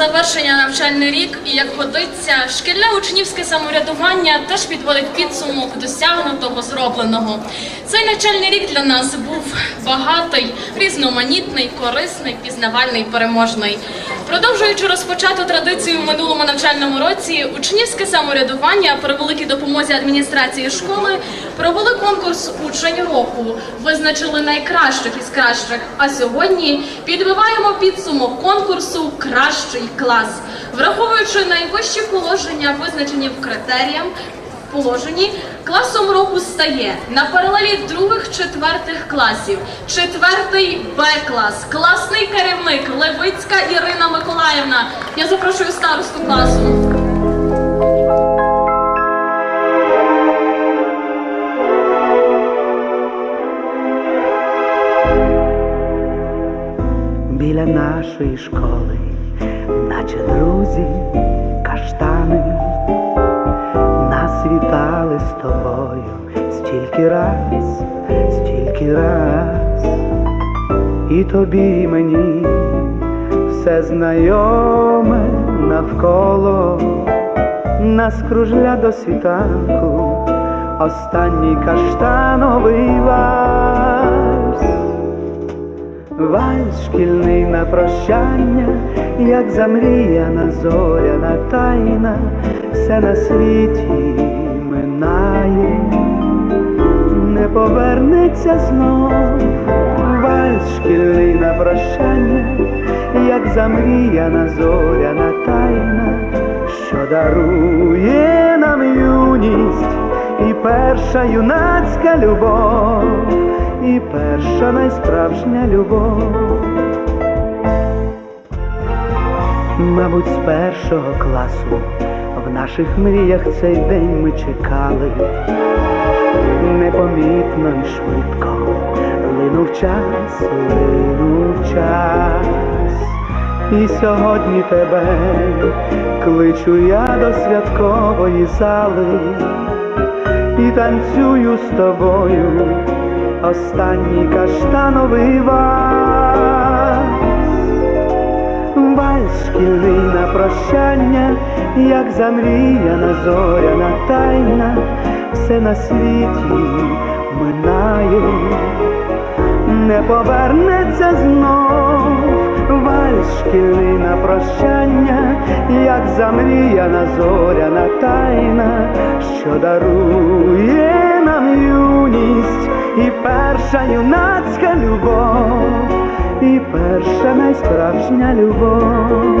завершення навчальний рік, і як годиться, шкільне учнівське самоврядування теж підводить підсумок досягнутого зробленого. Цей навчальний рік для нас був багатий, різноманітний, корисний, пізнавальний, переможний. Продовжуючи розпочату традицію в минулому навчальному році, учнівське самоврядування при великій допомозі адміністрації школи провели конкурс Учень року, визначили найкращих із кращих. А сьогодні підбиваємо підсумок конкурсу Кращий клас, враховуючи найвищі положення, визначені в критеріям. в Положенні класом року стає на паралелі других четвертих класів. Четвертий Б клас, класний керівник Левицька Ірина Миколаївна. Я запрошую старосту класу. біля нашої школи, наче друзі, каштани, нас вітали з тобою стільки раз, стільки раз, і тобі і мені все знайоме навколо, нас кружля до світанку, останній каштановий вальс. Вальс шкільний на прощання, як замріяна зоряна тайна, все на світі минає, не повернеться знов. Вальс шкільний на прощання, як замріяна зоряна тайна, що дарує нам юність і перша юнацька любов, і перша найсправжня любов. Мабуть, з першого класу в наших мріях цей день ми чекали, непомітно і швидко линув час, линув час. І сьогодні тебе кличу я до святкової зали і танцюю з тобою останній каштановий вальс. Вальс шкільний на прощання, як замріяна зоряна тайна, все на світі минає, не повернеться знов. Вальс на прощання, як замріяна зоряна тайна, що дарує нам юність і перша юнацька любов, і перша найсправжня любов.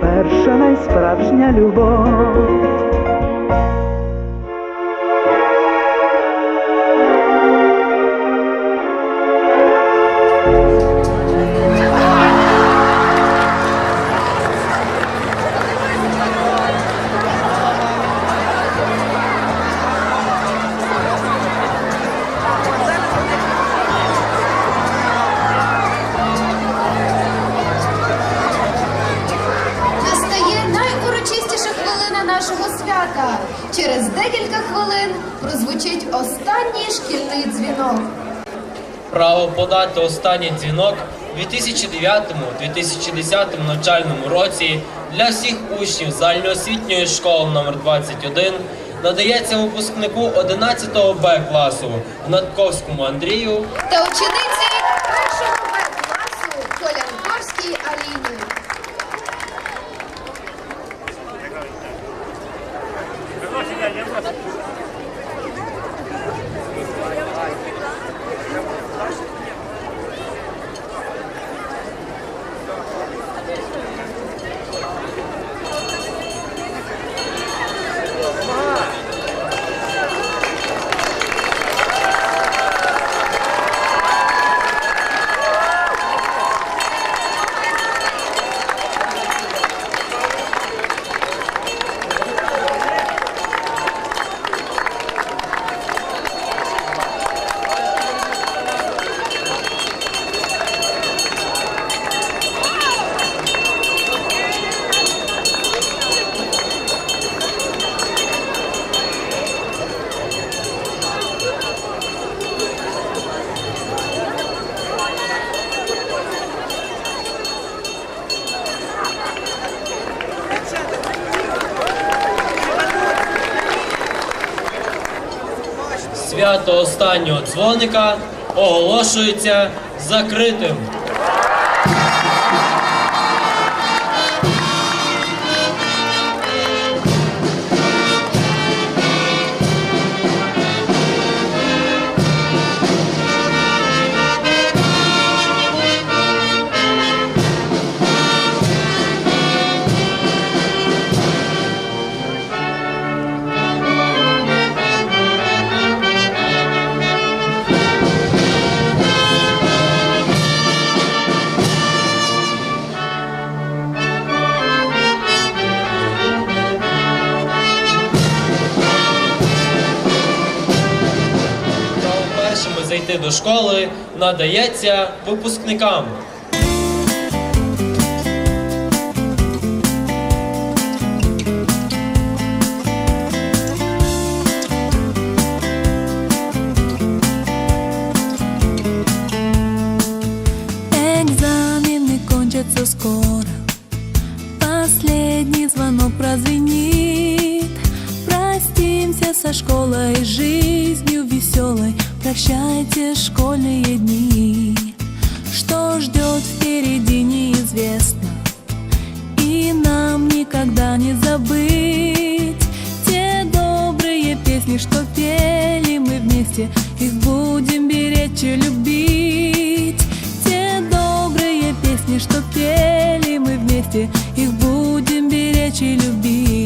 перша найсправжня любов. Хвилин прозвучить останній шкільний дзвінок. Право подати останній дзвінок у 2009-2010 навчальному році для всіх учнів загальноосвітньої школи номер 21 надається випускнику 11 Б класу Гнатковському Андрію Та учениці першого Б класу Колянковській Аліні. Свято останнього дзвоника оголошується закритим. Зайти до школи надається випускникам. Школьные дни. Что ждет впереди неизвестно. И нам никогда не забыть Те добрые песни, что пели мы вместе. Их будем беречь и любить. Те добрые песни, что пели мы вместе. Их будем беречь и любить